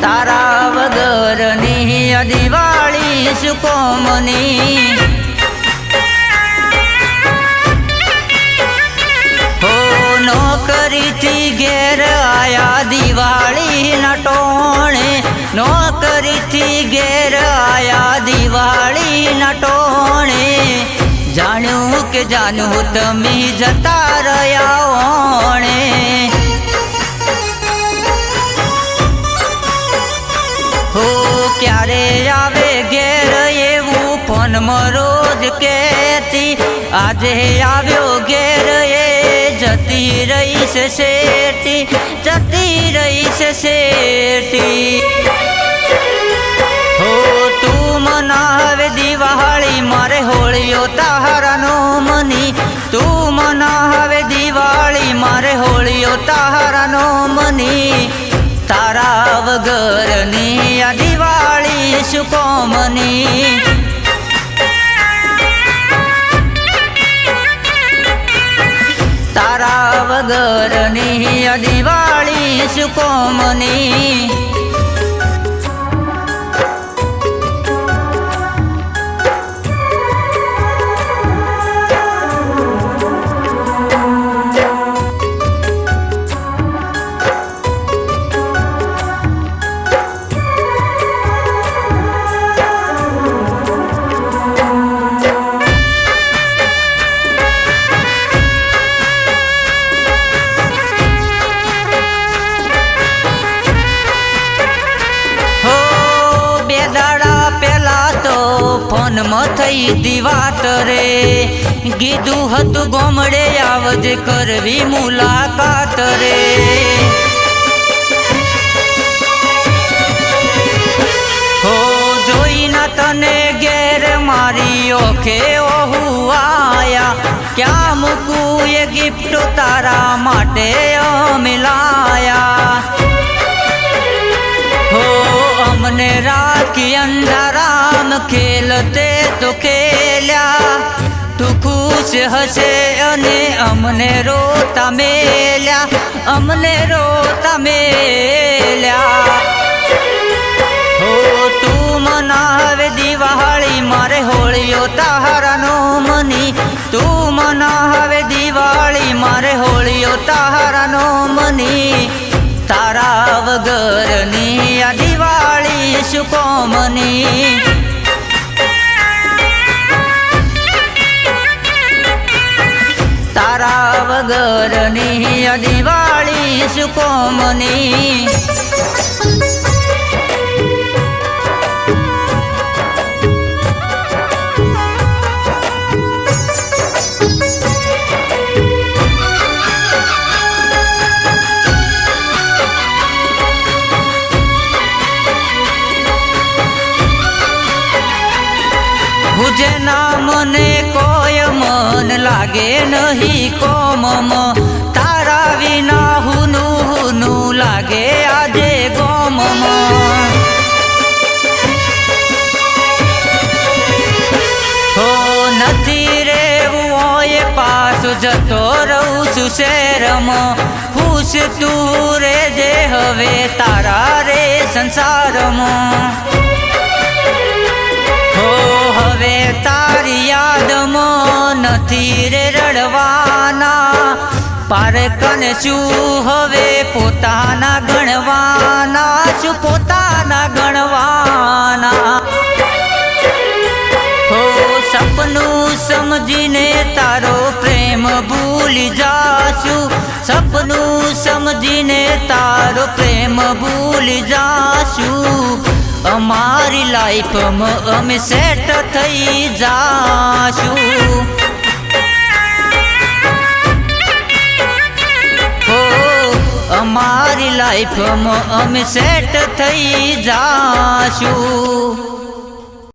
તારા વગરની દિવાળી સુકોમની હો, નોકરીથી ઘેર આયા દિવાળી નટોણે ટોણે. નોકરીથી ઘેર આયા દિવાળી નટોણે ટોણે. જાણ્યું કે જાણ્યું, તમે જતા રહ્યા રોજ કેતી આજે આવ્યો ઘેર એ, જતી રહીશ શેટી જતી રહીશ શેટી હો, તું મનાવે દિવાળી, મારે હોળીઓ તારાનો મની. તું મનાવે દિવાળી, મારે હોળીઓ તારાનો મની. તારા વગરની આ દિવાળી સુકોમની આ દિવાળી સુકોમની ફોનમાં થઈ દિવાત વાત રે. કીધું હતું ગોમડે આવજ કરવી મુલાકાત રે. હો, જોઈના તને ઘેર મારી ઓખે ઓહુ આયા. ક્યાં મૂકું એ ગિફ્ટ તારા માટે અમે અમને રાખી અંધારામ ખેલતે તો ખેલ્યા. તું ખુશ હશે અને અમને રોતા મેલ્યા. અમને રોતા મેલ્યા. હો, તું મનાવે દિવાળી, મારે હોળીઓ તારાનો મની. તું મનાવે દિવાળી, મારે હોળીઓ તારાનો મની. તારા વગરની આ દિવાળી સુકોમની તારા વગરની દિવાળી સુકોમની ભુજના મને કોઈ મન લાગે નહીં કોમમ તારા વિના હુનું હુનું લાગે આજે ગોમમ હો નથી રેવું હોય પાછું જતો રહું છું શહેરમાં ખુશ તું રે જે હવે તારા રે સંસારમાં નથી રે રડવાના પારકન શું હવે પોતાના ગણવાના, શું પોતાના ગણવાના? હો સપનું સમજીને તારો પ્રેમ ભૂલી જાશું. સપનું સમજીને તારો પ્રેમ ભૂલી જાશું. અમારી લાઈફમાં અમે સેટ થઈ જાશું. લાઈફમાં અમે સેટ થઈ જાશું.